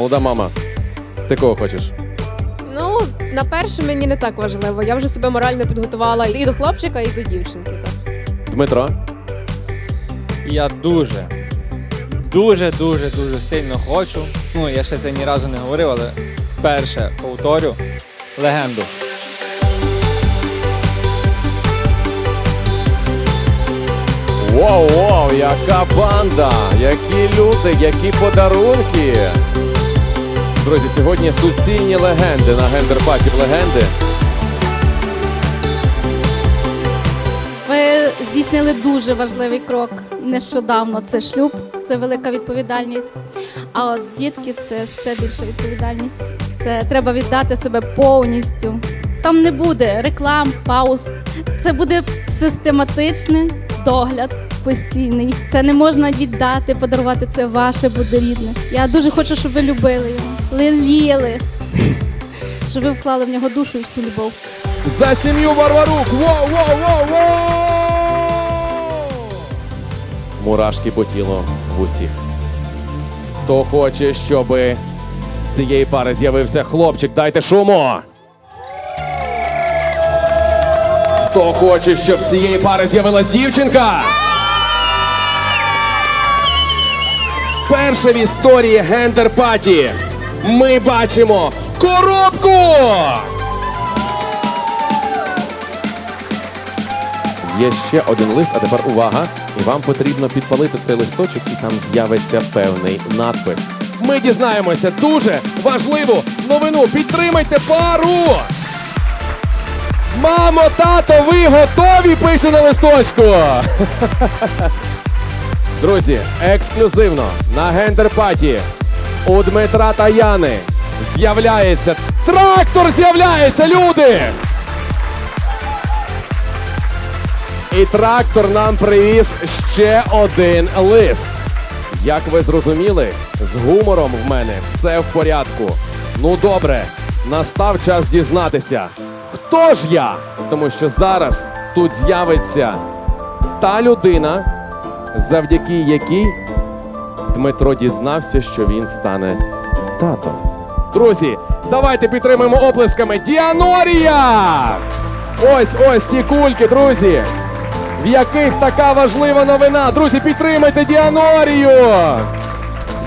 Молода мама, ти кого хочеш? Ну, на перше мені не так важливо. Я вже себе морально підготувала і до хлопчика, і до дівчинки. Так. Дмитро? Я дуже, дуже, дуже, дуже сильно хочу. Ну, я ще це ні разу не говорив, але перше повторю легенду. Воу, воу, яка банда! Які люди, які подарунки! Друзі, сьогодні суцільні легенди на гендерпаті легенди. Ви здійснили дуже важливий крок нещодавно. Це шлюб, це велика відповідальність. А от дітки це ще більша відповідальність. Це треба віддати себе повністю. Там не буде реклам, пауз. Це буде систематичний догляд постійний. Це не можна віддати, подарувати. Це ваше буде рідне. Я дуже хочу, щоб ви любили його, леліяли, щоб ви вклали в нього душу і всю любов. За сім'ю Варварук! Воу, воу, воу, воу! Мурашки по тілу в усіх. Хто хоче, щоб цієї пари з'явився хлопчик, дайте шуму! Хто хоче, щоб цієї пари з'явилась дівчинка? Перше в історії гендер-паті ми бачимо коробку! Є ще один лист, а тепер увага. І вам потрібно підпалити цей листочок, і там з'явиться певний надпис. Ми дізнаємося дуже важливу новину. Підтримайте пару! Мамо, тато, ви готові? Пише на листочку. Друзі, ексклюзивно на гендерпаті у Дмитра та Яни з'являється трактор з'являється, люди! І трактор нам привіз ще один лист. Як ви зрозуміли, з гумором в мене все в порядку. Ну добре, настав час дізнатися, хто ж я? Тому що зараз тут з'явиться та людина, завдяки якій Дмитро дізнався, що він стане татом. Друзі, давайте підтримаємо оплесками Діанорія! Ось ось ті кульки, друзі! в яких така важлива новина. Друзі, підтримайте Діанорію!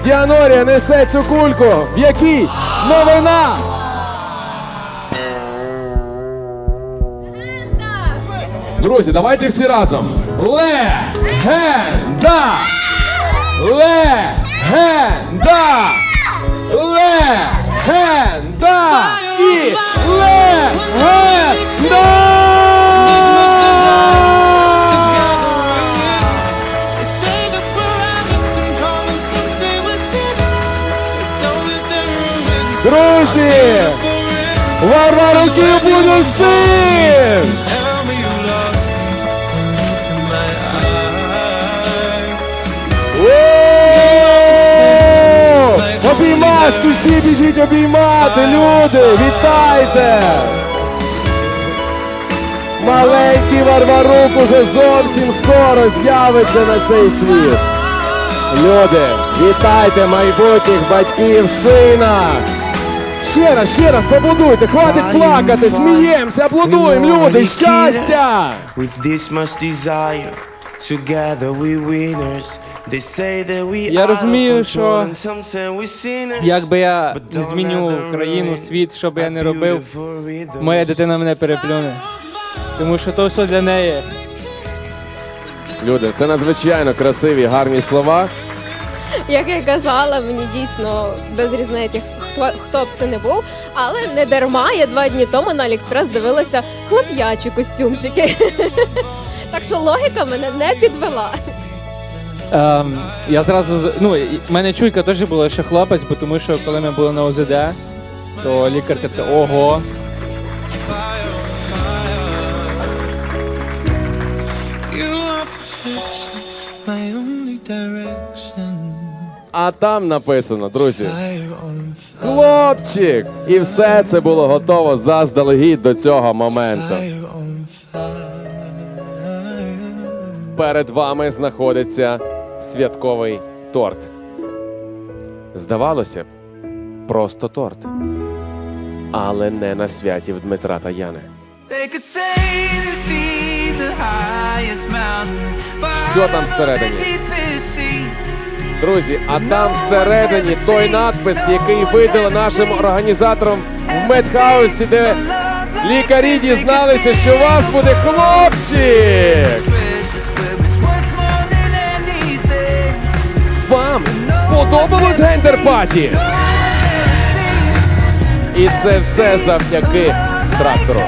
Діанорія несе цю кульку. В якій новина? Друзі, давайте всі разом. Легенда! Легенда! Легенда! І легенда! They say that we're Біжіть обіймати, люди! Вітайте! Маленький Варварук уже зовсім скоро з'явиться на цей світ. Люди, вітайте майбутніх батьків сина! Ще раз, ще раз поаплодуйте, хватить плакати, сміємося, аплодуємо, люди, щастя! With this much desire, together we winners. They say that we Я розумію, що. Як би я не don't зміню them країну, світ, що би я не робив, моя дитина мене переплюне. Тому що то все для неї. Люди, це надзвичайно красиві, гарні слова. Як я казала, мені дійсно без різниці, хто, хто б це не був. Але не дарма я два дні тому на Аліекспрес дивилася хлоп'ячі костюмчики. Так що логіка мене не підвела. Ем, я зразу з- ну, і- в мене чуйка теж була ще хлопець, бо тому що коли ми були на ОЗД, то лікарка така, ого. You are perfection, my only direction. А там написано, друзі. Fire on Хлопчик! І все це було готово заздалегідь до цього моменту. fire. Перед вами знаходиться святковий торт. Здавалося б, просто торт. Але не на святі в Дмитра та Яни. Що там всередині? Друзі, а там всередині той надпис, який видали нашим організаторам в медхаусі, де лікарі дізналися, що у вас буде хлопчик. Вам сподобалось гендер-паті? І це все завдяки трактору.